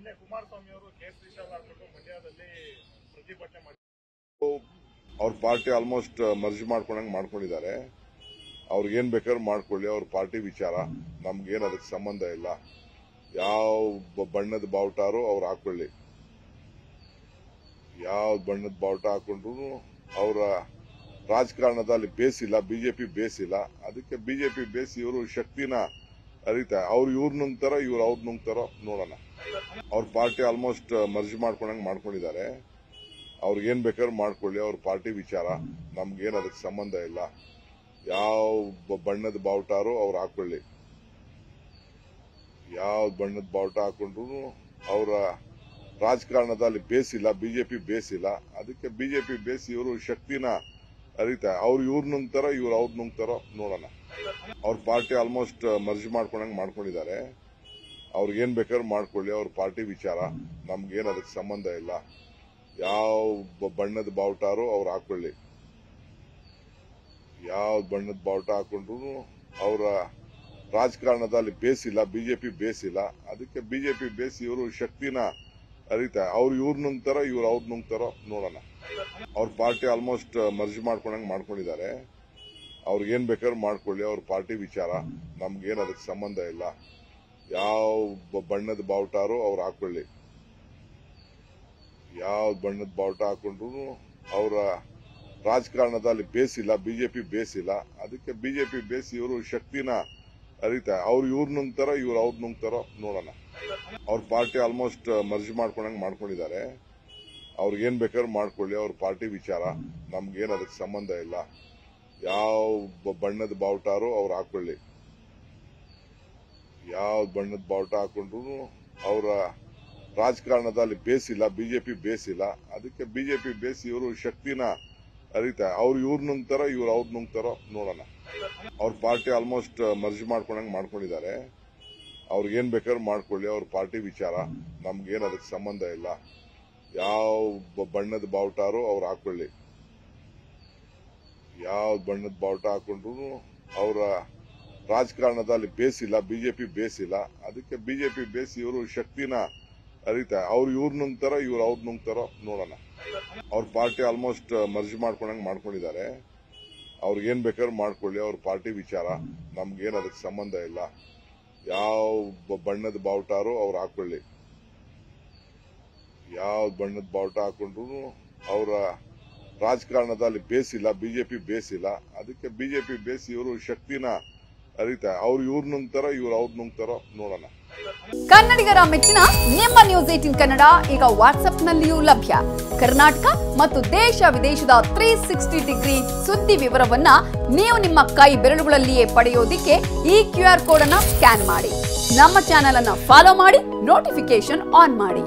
ನಿನ್ನೆ ಕುಮಾರಸ್ವಾಮಿ ಅವರು ಮಂಡ್ಯದಲ್ಲಿ ಪ್ರತಿಭಟನೆ ಮಾಡಿ ಅವ್ರ ಪಾರ್ಟಿ ಆಲ್ಮೋಸ್ಟ್ ಮರ್ಜ್ ಮಾಡ್ಕೊಂಡಂಗೆ ಮಾಡ್ಕೊಂಡಿದ್ದಾರೆ. ಅವ್ರಿಗೇನ್ ಬೇಕಾದ್ರೂ ಮಾಡ್ಕೊಳ್ಳಿ, ಅವ್ರ ಪಾರ್ಟಿ ವಿಚಾರ. ನಮ್ಗೇನು ಅದಕ್ಕೆ ಸಂಬಂಧ ಇಲ್ಲ. ಯಾವ ಬಣ್ಣದ ಬಾವುಟಾರು ಅವ್ರು ಹಾಕೊಳ್ಳಿ. ಯಾವ ಬಣ್ಣದ ಬಾವುಟ ಹಾಕೊಂಡ್ರು ಅವರ ರಾಜಕಾರಣದಲ್ಲಿ ಬೇಸಿಲ್ಲ, ಬಿಜೆಪಿ ಬೇಸಿಲ್ಲ. ಅದಕ್ಕೆ ಬಿಜೆಪಿ ಬೇಸಿ ಇವರು ಶಕ್ತಿನ ಅರಿತಾ, ಅವ್ರು ಇವ್ರು ನುಂಗ್ತಾರ, ಇವ್ರು ಅವ್ರು ನುಂಗ್ತಾರೋ ನೋಡೋಣ. ಅವ್ರ ಪಾರ್ಟಿ ಆಲ್ಮೋಸ್ಟ್ ಮರ್ಜ್ ಮಾಡ್ಕೊಂಡಂಗೆ ಮಾಡ್ಕೊಂಡಿದ್ದಾರೆ. ಅವ್ರಿಗೇನ್ ಬೇಕಾದ್ರೂ ಮಾಡ್ಕೊಳ್ಳಿ, ಅವ್ರ ಪಾರ್ಟಿ ವಿಚಾರ. ನಮ್ಗೇನು ಅದಕ್ಕೆ ಸಂಬಂಧ ಇಲ್ಲ. ಯಾವ ಬಣ್ಣದ ಬಾವುಟಾರು ಅವ್ರು ಹಾಕೊಳ್ಳಿ. ಯಾವ ಬಣ್ಣದ ಬಾವುಟ ಹಾಕೊಂಡ್ರು ಅವರ ರಾಜಕಾರಣದಲ್ಲಿ ಬೇಸಿಲ್ಲ, ಬಿಜೆಪಿ ಬೇಸಿಲ್ಲ. ಅದಕ್ಕೆ ಬಿಜೆಪಿ ಬೇಸಿ ಇವರು ಶಕ್ತಿನ ಅರಿತಾ, ಅವ್ರು ಇವ್ರು ನುಂಗ್ತಾರೋ, ಇವ್ರು ಅವ್ರು ನುಂಗ್ತಾರೋ ನೋಡೋಣ. ಅವ್ರ ಪಾರ್ಟಿ ಆಲ್ಮೋಸ್ಟ್ ಮರ್ಜ್ ಮಾಡ್ಕೊಂಡಂಗೆ ಮಾಡ್ಕೊಂಡಿದ್ದಾರೆ. ಅವ್ರಿಗೇನ್ ಬೇಕಾದ್ರೂ ಮಾಡ್ಕೊಳ್ಳಿ, ಅವ್ರ ಪಾರ್ಟಿ ವಿಚಾರ. ನಮ್ಗೇನು ಅದಕ್ಕೆ ಸಂಬಂಧ ಇಲ್ಲ. ಯಾವ ಬಣ್ಣದ ಬಾವುಟಾರು ಅವ್ರು ಹಾಕೊಳ್ಳಿ. ಯಾವ ಬಣ್ಣದ ಬಾವುಟ ಹಾಕೊಂಡ್ರು ಅವರ ರಾಜಕಾರಣದಲ್ಲಿ ಬೇಸಿಲ್ಲ, ಬಿಜೆಪಿ ಬೇಸಿಲ್ಲ. ಅದಕ್ಕೆ ಬಿಜೆಪಿ ಬೇಸಿ ಇವರು ಶಕ್ತಿನ ಅರಿತಾ, ಅವ್ರು ಇವ್ರು ನುಂಗ್ತಾರೋ ಇವ್ರು ಅವ್ರು ನುಂಗ್ತಾರೋ ನೋಡೋಣ. ಅವ್ರ ಪಾರ್ಟಿ ಆಲ್ಮೋಸ್ಟ್ ಮರ್ಜ್ ಮಾಡ್ಕೊಂಡಂಗೆ ಮಾಡ್ಕೊಂಡಿದ್ದಾರೆ. ಅವ್ರಿಗೇನ್ ಬೇಕಾದ್ರೂ ಮಾಡ್ಕೊಳ್ಳಿ, ಅವ್ರ ಪಾರ್ಟಿ ವಿಚಾರ. ನಮ್ಗೇನ್ ಅದಕ್ಕೆ ಸಂಬಂಧ ಇಲ್ಲ. ಯಾವ ಬಣ್ಣದ ಬಾವುಟಾರು ಅವ್ರು ಹಾಕೊಳ್ಳಿ. ಯಾವ ಬಣ್ಣದ ಬಾವುಟ ಹಾಕೊಂಡ್ರು ಅವರ ರಾಜಕಾರಣದಲ್ಲಿ ಬೇಸಿಲ್ಲ, ಬಿಜೆಪಿ ಬೇಸಿಲ್ಲ. ಅದಕ್ಕೆ ಬಿಜೆಪಿ ಬೇಸಿ ಇವರು ಶಕ್ತಿನ ಅರಿತಾರೆ ಅವ್ರು ಇವ್ರ ನುಂಗ್ತಾರೋ, ಇವ್ರು ಅವ್ರು ನುಂಗ್ತಾರೋ ನೋಡೋಣ. ಅವ್ರ ಪಾರ್ಟಿ ಆಲ್ಮೋಸ್ಟ್ ಮರ್ಜ್ ಮಾಡ್ಕೊಂಡಂಗೆ ಮಾಡ್ಕೊಂಡಿದ್ದಾರೆ. ಅವ್ರಿಗೇನ್ ಬೇಕಾದ್ರೂ ಮಾಡ್ಕೊಳ್ಳಿ, ಅವ್ರ ಪಾರ್ಟಿ ವಿಚಾರ. ನಮ್ಗೇನು ಅದಕ್ಕೆ ಸಂಬಂಧ ಇಲ್ಲ. ಯಾವ ಬಣ್ಣದ ಬಾವುಟಾರೋ ಅವ್ರು ಹಾಕೊಳ್ಳಿ. ಯಾವ ಬಣ್ಣದ ಬಾವುಟ ಹಾಕೊಂಡ್ರು ಅವರ ರಾಜಕಾರಣದಲ್ಲಿ ಬೇಸಿಲ್ಲ, ಬಿಜೆಪಿ ಬೇಸಿಲ್ಲ. ಅದಕ್ಕೆ ಬಿಜೆಪಿ ಬೇಸಿ ಇವರು ಶಕ್ತಿನ ಅರಿತ, ಅವ್ರು ಇವ್ರು ನುಂಗ್ತಾರೋ ಇವ್ರು ಅವ್ರು ನುಂಗ್ತಾರೋ ನೋಡೋಣ. ಅವ್ರ ಪಾರ್ಟಿ ಆಲ್ಮೋಸ್ಟ್ ಮರ್ಜ್ ಮಾಡ್ಕೊಂಡಂಗೆ ಮಾಡ್ಕೊಂಡಿದ್ದಾರೆ. ಅವ್ರಿಗೇನ್ ಬೇಕಾದ್ರೂ ಮಾಡ್ಕೊಳ್ಳಿ, ಅವ್ರ ಪಾರ್ಟಿ ವಿಚಾರ. ನಮ್ಗೇನು ಅದಕ್ಕೆ ಸಂಬಂಧ ಇಲ್ಲ. ಯಾವ ಬಣ್ಣದ ಬಾವುಟಾರೋ ಅವ್ರು ಹಾಕೊಳ್ಳಿ. ಯಾವ ಬಣ್ಣದ ಬಾವುಟ ಹಾಕೊಂಡ್ರು ಅವರ ರಾಜಕಾರಣದಲ್ಲಿ ಬೇಸಿಲ್ಲ, ಬಿಜೆಪಿ ಬೇಸಿಲ್ಲ. ಅದಕ್ಕೆ ಬಿಜೆಪಿ ಬೇಸಿ ಇವರು ಶಕ್ತಿನ ಅರಿತಾ, ಅವ್ರು ಇವ್ರು ನುಂಗ್ತಾರೋ ಇವ್ರು ಅವ್ರು ನುಂಗ್ತಾರೋ ನೋಡೋಣ. ಅವ್ರ ಪಾರ್ಟಿ ಆಲ್ಮೋಸ್ಟ್ ಮರ್ಜ್ ಮಾಡ್ಕೊಂಡಂಗೆ ಮಾಡ್ಕೊಂಡಿದ್ದಾರೆ. ಅವ್ರಿಗೇನ್ ಬೇಕಾದ್ರೂ ಮಾಡ್ಕೊಳ್ಳಿ, ಅವ್ರ ಪಾರ್ಟಿ ವಿಚಾರ. ನಮ್ಗೇನು ಅದಕ್ಕೆ ಸಂಬಂಧ ಇಲ್ಲ. ಯಾವ ಬಣ್ಣದ ಬಾವುಟಾರು ಅವ್ರು ಹಾಕೊಳ್ಳಿ. ಯಾವ ಬಣ್ಣದ ಬಾವುಟ ಹಾಕೊಂಡ್ರು ಅವರ ರಾಜಕಾರಣದಲ್ಲಿ ಬೇಸಿಲ್ಲ, ಬಿಜೆಪಿ ಬೇಸಿಲ್ಲ. ಅದಕ್ಕೆ ಬಿಜೆಪಿ ಬೇಸಿ ಇವರು ಶಕ್ತಿನ ಅರಿತಾ ಅವ್ರು ಇವ್ರು ನುಂಗ್ತಾರೋ, ಇವ್ರು ಅವ್ರು ನುಂಗ್ತಾರೋ ನೋಡೋಣ. ಕನ್ನಡಿಗರ ಮೆಚ್ಚಿನ ನಿಮ್ಮ ನ್ಯೂಸ್ ಏಟಿನ್ ಕನ್ನಡ ಈಗ ವಾಟ್ಸ್ಆಪ್ನಲ್ಲಿಯೂ ಲಭ್ಯ. ಕರ್ನಾಟಕ ಮತ್ತು ದೇಶ ವಿದೇಶದ ತ್ರೀ ಸಿಕ್ಸ್ಟಿ ಡಿಗ್ರಿ ಸುದ್ದಿ ವಿವರವನ್ನ ನೀವು ನಿಮ್ಮ ಕೈ ಬೆರಳುಗಳಲ್ಲಿಯೇ ಪಡೆಯೋದಿಕ್ಕೆ ಈ ಕ್ಯೂ ಆರ್ ಕೋಡ್ ಅನ್ನ ಸ್ಕ್ಯಾನ್ ಮಾಡಿ. ನಮ್ಮ ಚಾನೆಲ್ ಅನ್ನ ಫಾಲೋ ಮಾಡಿ ನೋಟಿಫಿಕೇಶನ್ ಆನ್ ಮಾಡಿ.